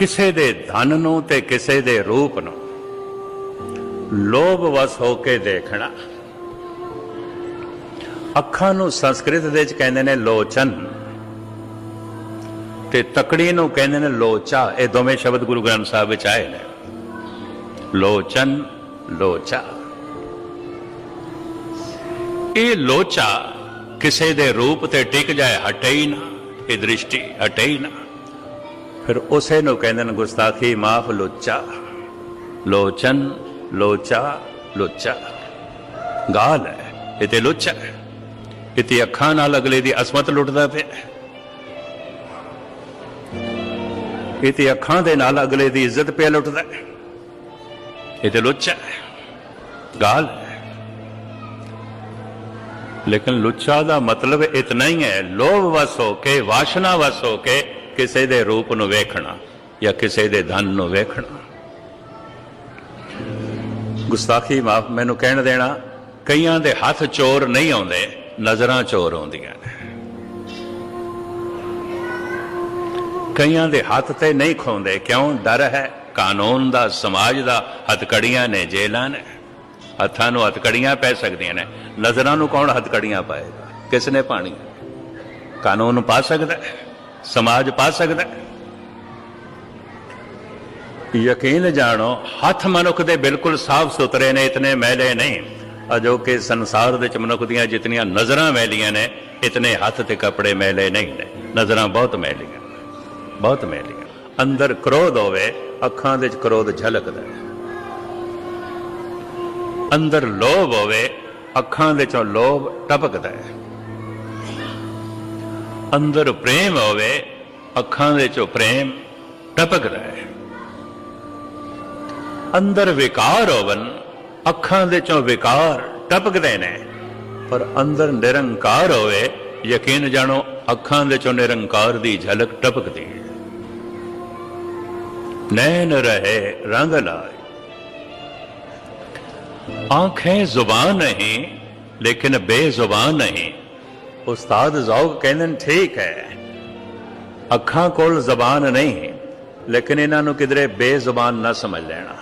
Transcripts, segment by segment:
ਕਿਸੇ ਦੇ ਧਨ ਨੂੰ ਤੇ ਕਿਸੇ ਦੇ ਰੂਪ ਨੂੰ ਲੋਭ ਵਸ ਹੋ ਕੇ ਦੇਖਣਾ। ਅੱਖਾਂ ਨੂੰ ਸੰਸਕ੍ਰਿਤ ਦੇ ਵਿੱਚ ਕਹਿੰਦੇ ਨੇ ਲੋਚਨ ਤੇ ਤਕੜੀ ਨੂੰ ਕਹਿੰਦੇ ਨੇ ਲੋਚਾ। ਇਹ ਦੋਵੇਂ ਸ਼ਬਦ ਗੁਰੂ ਗ੍ਰੰਥ ਸਾਹਿਬ ਵਿੱਚ ਆਏ ਨੇ। ਲੋਚਨ, ਲੋਚਾ। ਇਹ ਲੋਚਾ ਕਿਸੇ ਦੇ ਰੂਪ ਤੇ ਟਿਕ ਜਾਏ ਹਟੇ ਹੀ ਨਾ। ਇਹ ਦ੍ਰਿਸ਼ਟੀ ਹਟੇ ਹੀ ਨਾ। ਫਿਰ ਉਸੇ ਨੂੰ ਕਹਿੰਦੇ ਨੇ ਗੁਸਤਾਖੀ ਮਾਫ ਲੋਚਾ ਲੋਚਨ ਲੋਚਾ ਲੋਚਾ ਗਾਲ ਹੈ ਇਹ ਤੇ ਲੋਚਾ ਹੈ ਇਹ ਤੇ ਅੱਖਾਂ ਨਾਲ ਅਗਲੇ ਦੀ ਅਸਮਤ ਲੁੱਟਦਾ ਪਿਆ ਇਹ ਤੇ ਅੱਖਾਂ ਦੇ ਨਾਲ ਅਗਲੇ ਦੀ ਇੱਜ਼ਤ ਪਿਆ ਲੁੱਟਦਾ ਇਹ ਤੇ ਲੁੱਚਾ ਹੈ ਗਾਲ ਹੈ ਲੇਕਿਨ ਲੁੱਚਾ ਦਾ ਮਤਲਬ ਇਤਨਾ ਹੀ ਹੈ ਲੋਭ ਵਸ ਹੋ ਕੇ ਵਾਸ਼ਨਾ ਵਸ ਹੋ ਕੇ ਕਿਸੇ ਦੇ ਰੂਪ ਨੂੰ ਵੇਖਣਾ ਜਾਂ ਕਿਸੇ ਦੇ ਧਨ ਨੂੰ ਵੇਖਣਾ। ਗੁਸਤਾਖੀ ਮਾਫ ਮੈਨੂੰ ਕਹਿਣ ਦੇਣਾ, ਕਈਆਂ ਦੇ ਹੱਥ ਚੋਰ ਨਹੀਂ ਆਉਂਦੇ, ਨਜ਼ਰਾਂ ਚੋਰ ਆਉਂਦੀਆਂ ਨੇ। ਕਈਆਂ ਦੇ ਹੱਥ ਤੇ ਨਹੀਂ ਖੋਂਦੇ, ਕਿਉਂ? ਡਰ ਹੈ, ਕਾਨੂੰਨ ਦਾ, ਸਮਾਜ ਦਾ, ਹੱਥਕੜੀਆਂ ਨੇ ਜੇਲਾਂ ਨੇ। ਹੱਥਾਂ ਨੂੰ ਹੱਥਕੜੀਆਂ ਪੈ ਸਕਦੀਆਂ ਨੇ, ਨਜ਼ਰਾਂ ਨੂੰ ਕੌਣ ਹੱਥਕੜੀਆਂ ਪਾਏਗਾ? ਕਿਸ ਨੇ ਪਾਣੀ? ਕਾਨੂੰਨ ਪਾ ਸਕਦਾ ਹੈ। ਸਮਾਜ ਪਾ ਸਕਦਾ ਯਕੀਨ ਜਾਣੋ, ਹੱਥ ਮਨੁੱਖ ਦੇ ਬਿਲਕੁਲ ਸਾਫ਼ ਸੁਥਰੇ ਨੇ, ਇਤਨੇ ਮੈਲੇ ਨਹੀਂ। ਅਜੋ ਕਿ ਸੰਸਾਰ ਵਿੱਚ ਮਨੁੱਖ ਦੀਆਂ ਜਿਤਨੀਆਂ ਨਜ਼ਰਾਂ ਮੈਲੀਆਂ ਨੇ, ਇਤਨੇ ਹੱਥ ਤੇ ਕੱਪੜੇ ਮੈਲੇ ਨਹੀਂ ਨੇ। ਨਜ਼ਰਾਂ ਬਹੁਤ ਮੈਲੀਆਂ ਬਹੁਤ ਮੈਲੀਆਂ ਅੰਦਰ ਕ੍ਰੋਧ ਹੋਵੇ, ਅੱਖਾਂ ਦੇ ਵਿੱਚ ਕ੍ਰੋਧ ਝਲਕਦਾ ਅੰਦਰ ਲੋਭ ਹੋਵੇ, ਅੱਖਾਂ ਦੇ ਚੋਂ ਲੋਭ ਟਪਕਦਾ ਹੈ। ਅੰਦਰ ਪ੍ਰੇਮ ਹੋਵੇ, ਅੱਖਾਂ ਦੇ ਚੋਂ ਪ੍ਰੇਮ ਟਪਕਦਾ ਹੈ ਅੰਦਰ ਵਿਕਾਰ ਹੋਵਨ, ਅੱਖਾਂ ਦੇ ਚੋਂ ਵਿਕਾਰ ਟਪਕਦੇ ਨੇ। ਪਰ ਅੰਦਰ ਨਿਰੰਕਾਰ ਹੋਵੇ, ਯਕੀਨ ਜਾਣੋ, ਅੱਖਾਂ ਦੇ ਚੋਂ ਨਿਰੰਕਾਰ ਦੀ ਝਲਕ ਟਪਕਦੀ ਹੈ। ਨੈਣ ਰਹੇ, ਰੰਗ ਲਾਏ। ਆਂखें ਜ਼ੁਬਾਨ ਨਹੀਂ, ਲੇਕਿਨ ਬੇਜ਼ੁਬਾਨ ਨਹੀਂ। ਉਸਤਾਦ ਜ਼ੌਕ ਕਹਿੰਦੇ ਨੇ ਠੀਕ ਹੈ। ਅੱਖਾਂ ਕੋਲ ਜ਼ਬਾਨ ਨਹੀਂ, ਲੇਕਿਨ ਇਹਨਾਂ ਨੂੰ ਕਿਧਰੇ ਬੇਜ਼ੁਬਾਨ ਨਾ ਸਮਝ ਲੈਣਾ।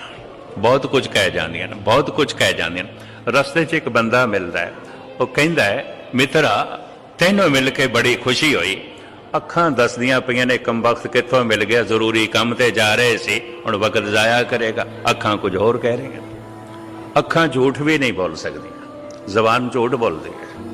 ਬਹੁਤ ਕੁਝ ਕਹਿ ਜਾਂਦੀਆਂ ਨੇ, ਬਹੁਤ ਕੁਝ ਕਹਿ ਜਾਂਦੀਆਂ ਨੇ। ਰਸਤੇ 'ਚ ਇੱਕ ਬੰਦਾ ਮਿਲਦਾ ਹੈ। ਉਹ ਕਹਿੰਦਾ ਹੈ, ਮਿੱਤਰਾ, ਤੈਨੂੰ ਮਿਲ ਕੇ ਬੜੀ ਖੁਸ਼ੀ ਹੋਈ। ਅੱਖਾਂ ਦੱਸਦੀਆਂ ਪਈਆਂ ਨੇ ਕੰਬਖਤ ਕਿੱਥੋਂ ਮਿਲ ਗਿਆ, ਜ਼ਰੂਰੀ ਕੰਮ ਤੇ ਜਾ ਰਹੇ ਸੀ। ਹੁਣ ਵਕਤ ਜ਼ਾਇਆ ਕਰੇਗਾ। ਅੱਖਾਂ ਕੁਝ ਹੋਰ ਕਹਿ ਰਹੀਆਂ ਅੱਖਾਂ ਝੂਠ ਵੀ ਨਹੀਂ ਬੋਲ ਸਕਦੀਆਂ। ਜ਼ਬਾਨ ਝੂਠ ਬੋਲਦੀ ਹੈ।